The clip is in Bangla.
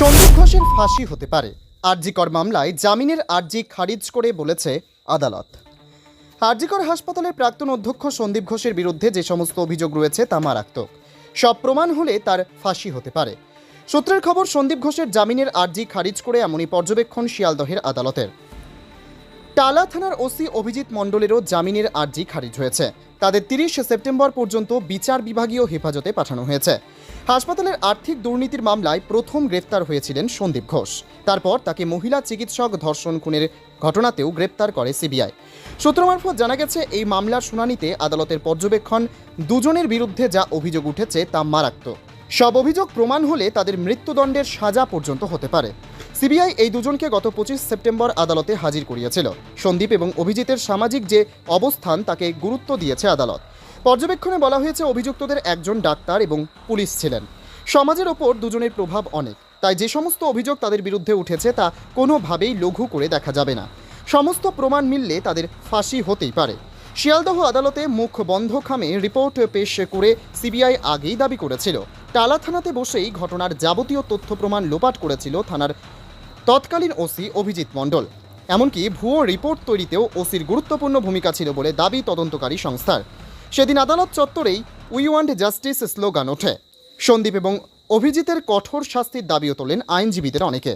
সন্দীপ ঘোষের ফাঁসি হতে পারে। আরজিকর মামলায় জামিনের আর্জি খারিজ করে বলেছে আদালত। আরজিকর হাসপাতালের প্রাক্তন অধ্যক্ষ সন্দীপ ঘোষের বিরুদ্ধে যে সমস্ত অভিযোগ রয়েছে তা মারাত্মক। সব প্রমাণ হলে তার ফাঁসি হতে পারে। সূত্রের খবর, সন্দীপ ঘোষের জামিনের আর্জি খারিজ করে এমনই পর্যবেক্ষণ শিয়ালদহের আদালতের। টালা থানার ওসি অভিজিৎ মণ্ডলেরও জামিনের আর্জি খারিজ হয়েছে। তাদের তিরিশে সেপ্টেম্বর পর্যন্ত বিচার বিভাগীয় হেফাজতে পাঠানো হয়েছে। হাসপাতালের আর্থিক দুর্নীতির মামলায় প্রথম গ্রেফতার হয়েছিলেন সন্দীপ ঘোষ। তারপর তাকে মহিলা চিকিৎসক ধর্ষণ খুনের ঘটনাতেও গ্রেপ্তার করে সিবিআই। সূত্র মারফত জানা গেছে, এই মামলার শুনানিতে আদালতের পর্যবেক্ষণ দুজনের বিরুদ্ধে যা অভিযোগ উঠেছে তা মারাত্মক। সব অভিযোগ প্রমাণ হলে তাদের মৃত্যুদণ্ডের সাজা পর্যন্ত হতে পারে। সিবিআই এই দুজনকে গত পঁচিশ সেপ্টেম্বর আদালতে হাজির করিয়েছিল। সন্দীপ এবং অভিজিতের সামাজিক যে অবস্থান তাকে গুরুত্ব দিয়েছে আদালত। পর্যবেক্ষণে বলা হয়েছে অভিযুক্তদের একজন ডাক্তার এবং পুলিশ ছিলেন। সমাজের ওপর দুজনের প্রভাব অনেক। তাই যে সমস্ত অভিযোগ তাদের বিরুদ্ধে উঠেছে তা কোনোভাবেই লঘু করে দেখা যাবে না। সমস্ত প্রমাণ মিললে তাদের ফাঁসি হতেই পারে। শিয়ালদহ আদালতে মুখ বন্ধ খামে রিপোর্ট পেশ করে সিবিআই আগেই দাবি করেছিল। টালা থানাতে বসেই ঘটনার যাবতীয় তথ্য প্রমাণ লোপাট করেছিল থানার তৎকালীন ওসি অভিজিৎ মণ্ডল। এমনকি ভুয়ো রিপোর্ট তৈরিতেও ওসির গুরুত্বপূর্ণ ভূমিকা ছিল বলে দাবি তদন্তকারী সংস্থার। সেদিন আদালত চত্বরেই উই ওয়ান্ট জাস্টিস স্লোগান ওঠে। সন্দীপ এবং অভিজিতের কঠোর শাস্তির দাবিও তোলেন আইনজীবীদের অনেকে।